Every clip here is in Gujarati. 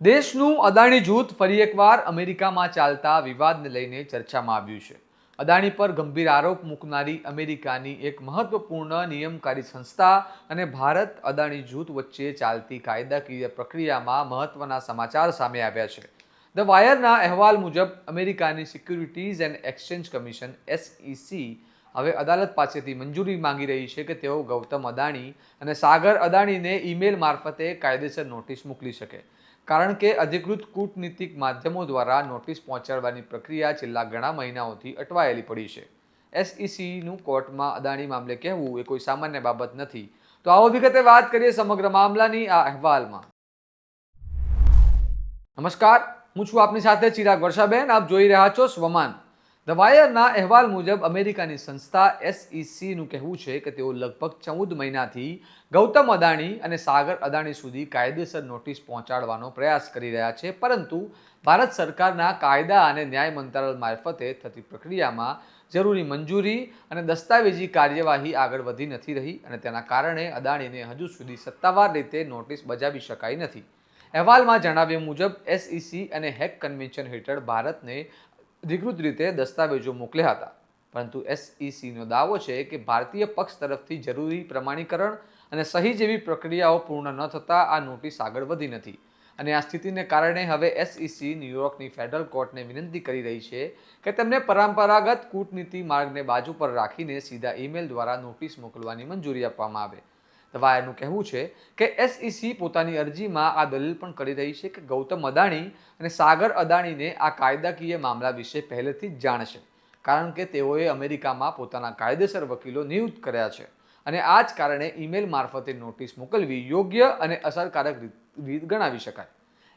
દેશનું અદાણી જૂથ ફરી એકવાર અમેરિકામાં ચાલતા વિવાદને લઈને ચર્ચામાં આવ્યું છે. અદાણી પર ગંભીર આરોપ મૂકનારી અમેરિકાની એક મહત્વપૂર્ણ નિયમકારી સંસ્થા અને ભારત અદાણી જૂથ વચ્ચે ચાલતી કાયદાકીય પ્રક્રિયામાં મહત્વના સમાચાર સામે આવ્યા છે. ધ વાયરના અહેવાલ મુજબ અમેરિકાની securities and exchange commission SEC હવે અદાલત પાસેથી મંજૂરી માંગી રહી છે કે તેઓ ગૌતમ અદાણી અને સાગર અદાણીને ઈમેલ મારફતે કાયદેસર નોટિસ મોકલી શકે. કારણ કે અધિકૃત કૂટનીતિક માધ્યમો દ્વારા નોટિસ પહોંચાડવાની પ્રક્રિયા છેલ્લા ઘણા મહિનાઓથી અટવાયેલી પડી છે. એસઈસીનું કોર્ટમાં અદાણી મામલે કહેવું એ કોઈ સામાન્ય બાબત નથી. તો આવો વિગતે વાત કરીએ સમગ્ર મામલાની આ અહેવાલમાં. નમસ્કાર, હું છું આપની સાથે ચિરાગ વર્ષાબેન. આપ જોઈ રહ્યા છો સ્વમાન. ધ વાયરના અહેવાલ મુજબ અમેરિકાની સંસ્થા એસઈસીનું કહેવું છે કે તેઓ લગભગ ચૌદ મહિનાથી ગૌતમ અદાણી અને સાગર અદાણી સુધી કાયદેસર નોટિસ પહોંચાડવાનો પ્રયાસ કરી રહ્યા છે. પરંતુ ભારત સરકારના કાયદા અને ન્યાય મંત્રાલય મારફતે થતી પ્રક્રિયામાં જરૂરી મંજૂરી અને દસ્તાવેજી કાર્યવાહી આગળ વધી નથી રહી અને તેના કારણે અદાણીને હજુ સુધી સત્તાવાર રીતે નોટિસ બજાવી શકાઈ નથી. અહેવાલમાં જણાવ્યા મુજબ એસઈસી અને હેક કન્વેન્શન હેઠળ ભારતને અધિકૃત રીતે દસ્તાવેજો મોકલ્યા હતા. પરંતુ એસઈસીનો દાવો છે કે ભારતીય પક્ષ તરફથી જરૂરી પ્રમાણીકરણ અને સહી જેવી પ્રક્રિયાઓ પૂર્ણ ન થતાં આ નોટિસ આગળ વધી નથી. અને આ સ્થિતિને કારણે હવે એસઈસી ન્યુયોર્કની ફેડરલ કોર્ટને વિનંતી કરી રહી છે કે તેમને પરંપરાગત કૂટનીતિ માર્ગને બાજુ પર રાખીને સીધા ઈમેલ દ્વારા નોટિસ મોકલવાની મંજૂરી આપવામાં આવે. વાયરનું કહેવું છે કે એસઈસી પોતાની અરજીમાં આ દલીલ પણ કરી રહી છે કે ગૌતમ અદાણી અને સાગર અદાણીને આ કાયદાકીય મામલા વિશે પહેલેથી જ જાણ છે. કારણ કે તેઓએ અમેરિકામાં પોતાના કાયદેસર વકીલો નિયુક્ત કર્યા છે અને આ જ કારણે ઈમેલ મારફતે નોટિસ મોકલવી યોગ્ય અને અસરકારક રીત ગણાવી શકાય.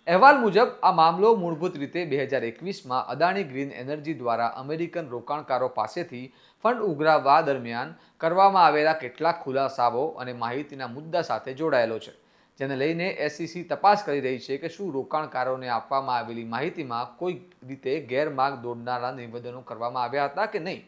અહેવાલ મુજબ, આ મામલો મૂળભૂત રીતે બે હજાર એકવીસમાં અદાણી ગ્રીન એનર્જી દ્વારા અમેરિકન રોકાણકારો પાસેથી ફંડ ઉઘરાવવા દરમિયાન કરવામાં આવેલા કેટલાક ખુલાસાઓ અને માહિતીના મુદ્દા સાથે જોડાયેલો છે, જેને લઈને એસસીસી તપાસ કરી રહી છે કે શું રોકાણકારોને આપવામાં આવેલી માહિતીમાં કોઈ રીતે ગેરમાર્ગ દોડનારા નિવેદનો કરવામાં આવ્યા હતા કે નહીં.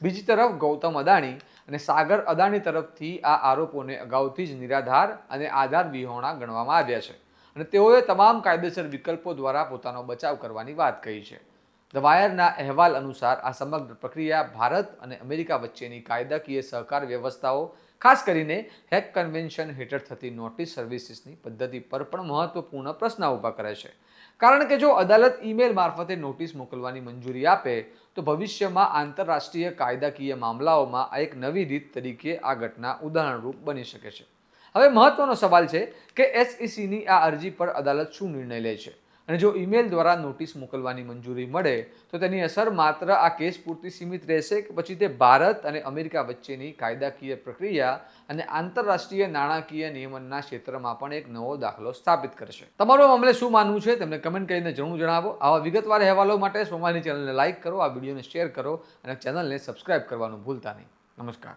બીજી તરફ, ગૌતમ અદાણી અને સાગર અદાણી તરફથી આ આરોપોને અગાઉથી જ નિરાધાર અને આધાર વિહોણા ગણવામાં આવ્યા છે. અને તેઓએ તમામ કાયદેસર વિકલ્પો દ્વારા પોતાનો બચાવ કરવાની વાત કહી છે. ધ વાયરના અહેવાલ અનુસાર આ સમગ્ર પ્રક્રિયા ભારત અને અમેરિકા વચ્ચેની કાયદાકીય સહકાર વ્યવસ્થાઓ, ખાસ કરીને હેક કન્વેન્શન હેઠળ થતી નોટિસ સર્વિસીસની પદ્ધતિ પર પણ મહત્વપૂર્ણ પ્રશ્ન ઊભા કરે છે. કારણ કે જો અદાલત ઈમેલ મારફતે નોટિસ મોકલવાની મંજૂરી આપે, તો ભવિષ્યમાં આંતરરાષ્ટ્રીય કાયદાકીય મામલાઓમાં આ એક નવી રીત તરીકે આ ઘટના ઉદાહરણરૂપ બની શકે છે. હવે મહત્વનો સવાલ છે કે એસઈસીની આ અરજી પર અદાલત શું નિર્ણય લે છે? અને જો ઈમેલ દ્વારા નોટિસ મોકલવાની મંજૂરી મળે, તો તેની અસર માત્ર આ કેસ પૂરતી સીમિત રહેશે કે પછી તે ભારત અને અમેરિકા વચ્ચેની કાયદાકીય પ્રક્રિયા અને આંતરરાષ્ટ્રીય નાણાકીય નિયમનના ક્ષેત્રમાં પણ એક નવો દાખલો સ્થાપિત કરશે. તમારું મામલે શું માનવું છે તેમને કમેન્ટ કરીને જરૂર જણાવો. આવા વિગતવાર અહેવાલો માટે સોમાની ચેનલને લાઇક કરો, આ વિડીયોને શેર કરો અને ચેનલને સબસ્ક્રાઇબ કરવાનું ભૂલતા નહીં. નમસ્કાર.